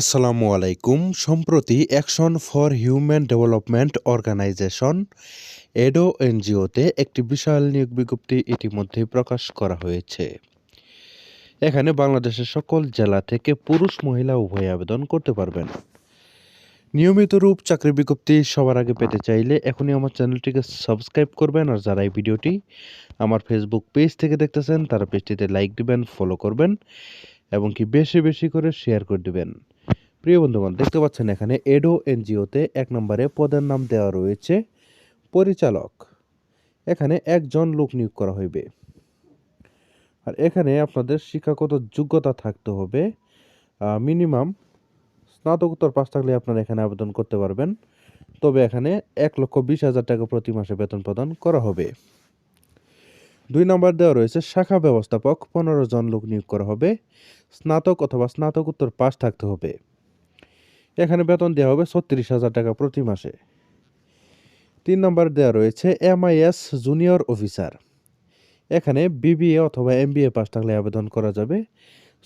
আসসালামু আলাইকুম। সম্প্রতি action for human development organization ado এনজিওতে একটি বিশাল নিয়োগ বিজ্ঞপ্তি ইতিমধ্যে প্রকাশ করা হয়েছে। এখানে বাংলাদেশের সকল জেলা থেকে পুরুষ, মহিলা উভয় আবেদন করতে পারবেন। নিয়মিত রূপ চাকরি বিজ্ঞপ্তি সবার আগে পেতে চাইলে এখনই আমার চ্যানেলটিকে সাবস্ক্রাইব করবেন আর যারা এই ভিডিওটি আমার ফেসবুক পেজ থেকে দেখতেছেন, তারা পেজটিতে লাইক দিবেন ফলো করবেন। এবং কি বেশি বেশি করে শেয়ার করে দিবেন। প্রিয় বন্ধুগণ, দেখতে পাচ্ছেন এখানে এডো এনজিওতে এক নম্বরে পদের নাম দেওয়া রয়েছে পরিচালক। এখানে একজন লোক নিয়োগ করা হইবে। আর এখানে আপনাদের শিক্ষাগত যোগ্যতা থাকতে হবে মিনিমাম স্নাতকোত্তর পাশ থাকলে আপনারা এখানে আবেদন করতে পারবেন। তবে এখানে এক লক্ষ বিশ হাজার টাকা প্রতি মাসে বেতন প্রদান করা হবে। দুই নম্বর দেওয়া রয়েছে, শাখা ব্যবস্থাপক পনেরো জন লোক নিয়োগ করা হবে, স্নাতক অথবা স্নাতকোত্তর পাশ থাকতে হবে। এখানে বেতন দেওয়া হবে ছত্রিশ হাজার টাকা প্রতি মাসে। তিন নম্বর দেওয়া রয়েছে, এমআইএস জুনিয়র অফিসার। এখানে বিবিএ অথবা এম এমবিএ পাস থাকলে আবেদন করা যাবে।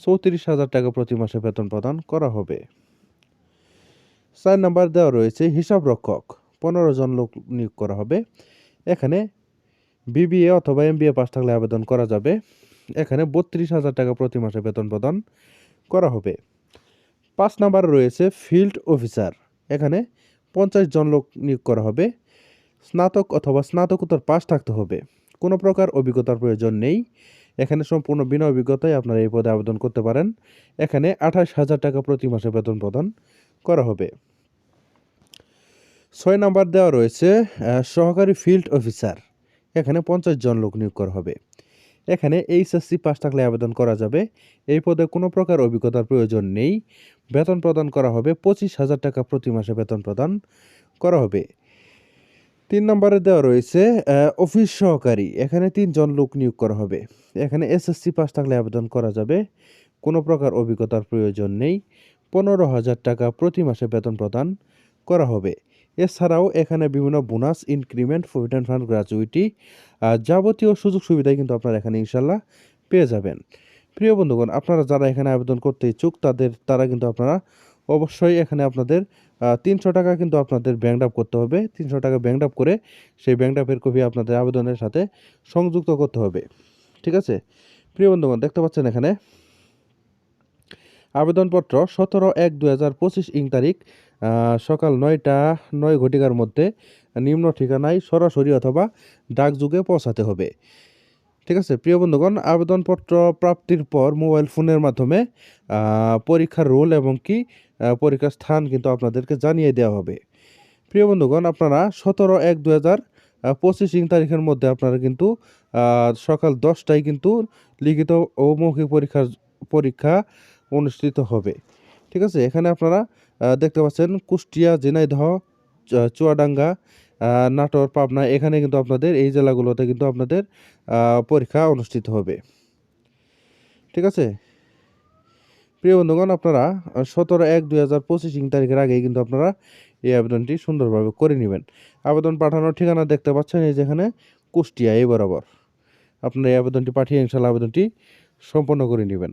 চৌত্রিশ হাজার টাকা প্রতি মাসে বেতন প্রদান করা হবে। চার নম্বর দেওয়া রয়েছে হিসাব রক্ষক পনেরো জন লোক নিয়োগ করা হবে। এখানে বিবিএ অথবা এমবিএ পাস থাকলে আবেদন করা যাবে। এখানে বত্রিশ হাজার টাকা প্রতি মাসে বেতন প্রদান করা হবে। পাঁচ নাম্বার রয়েছে ফিল্ড অফিসার। এখানে পঞ্চাশ জন লোক নিয়োগ করা হবে। স্নাতক অথবা স্নাতকোত্তর পাস থাকতে হবে। কোনো প্রকার অভিজ্ঞতার প্রয়োজন নেই। এখানে সম্পূর্ণ বিনা অভিজ্ঞতায় আপনারা এই পদে আবেদন করতে পারেন। এখানে আঠাশ হাজার টাকা প্রতি মাসে বেতন প্রদান করা হবে। ছয় নাম্বার দেওয়া রয়েছে সহকারী ফিল্ড অফিসার। এখানে পঞ্চাশ জন লোক নিয়োগ করা হবে। এখানে এইচএসসি পাস থাকলে আবেদন করা যাবে। এই পদে কোনো প্রকার অভিজ্ঞতার প্রয়োজন নেই। বেতন প্রদান করা হবে, পঁচিশ হাজার টাকা প্রতি মাসে বেতন প্রদান করা হবে। তিন নম্বরে দেওয়া রয়েছে অফিস সহকারী, এখানে তিনজন লোক নিয়োগ করা হবে। এখানে এসএসসি পাস থাকলে আবেদন করা যাবে, কোনো প্রকার অভিজ্ঞতার প্রয়োজন নেই। পনেরো হাজার টাকা প্রতি মাসে বেতন প্রদান করা হবে। এছাড়াও এখানে বিভিন্ন bonus increment provident fund gratuity যাবতীয় সুযোগ সুবিধাই কিন্তু আপনারা এখানে ইনশাল্লাহ পেয়ে যাবেন। প্রিয় বন্ধুগণ, আপনারা যারা এখানে আবেদন করতে ইচ্ছুক, তাদের, তারা কিন্তু আপনারা অবশ্যই এখানে আপনাদের তিনশো টাকা কিন্তু আপনাদের ব্যাংক আপ করতে হবে। তিনশো টাকা ব্যাংক আপ করে সেই ব্যাংক আপের কপি আপনাদের আবেদনের সাথে সংযুক্ত করতে হবে। ঠিক আছে? প্রিয় বন্ধুগণ, দেখতে পাচ্ছেন এখানে আবেদনপত্র সতেরো এক দু হাজার পঁচিশ ইং তারিখ সকাল নয়টা, নয় ঘটিকার মধ্যে নিম্ন ঠিকানায় সরাসরি অথবা ডাকযুগে পৌঁছাতে হবে। ঠিক আছে, প্রিয় বন্ধুগণ, আবেদনপত্র প্রাপ্তির পর মোবাইল ফোনের মাধ্যমে পরীক্ষার রোল এবং কি পরীক্ষার স্থান কিন্তু আপনাদেরকে জানিয়ে দেওয়া হবে। প্রিয় বন্ধুগণ, আপনারা সতেরো এক দু হাজার পঁচিশ ইং তারিখের মধ্যে আপনারা কিন্তু সকাল দশটায় কিন্তু লিখিত ও মৌখিক পরীক্ষার, পরীক্ষা অনুষ্ঠিত হবে। ঠিক আছে? এখানে আপনারা দেখতে পাচ্ছেন কুষ্টিয়া, ঝিনাইদহ চুয়াডাঙ্গা নাটোর, পাবনা, এখানে কিন্তু আপনাদের এই জেলাগুলোতে কিন্তু আপনাদের পরীক্ষা অনুষ্ঠিত হবে। ঠিক আছে? প্রিয় বন্ধুগণ, আপনারা সতেরো এক দুই হাজার পঁচিশ তারিখের আগেই কিন্তু আপনারা এই আবেদনটি সুন্দরভাবে করে নেবেন। আবেদন পাঠানোর ঠিকানা দেখতে পাচ্ছেন এই যেখানে কুষ্টিয়া, এই বরাবর। আপনারা এই আবেদনটি পাঠিয়ে ইনশাল্লাহ আবেদনটি সম্পন্ন করে নেবেন।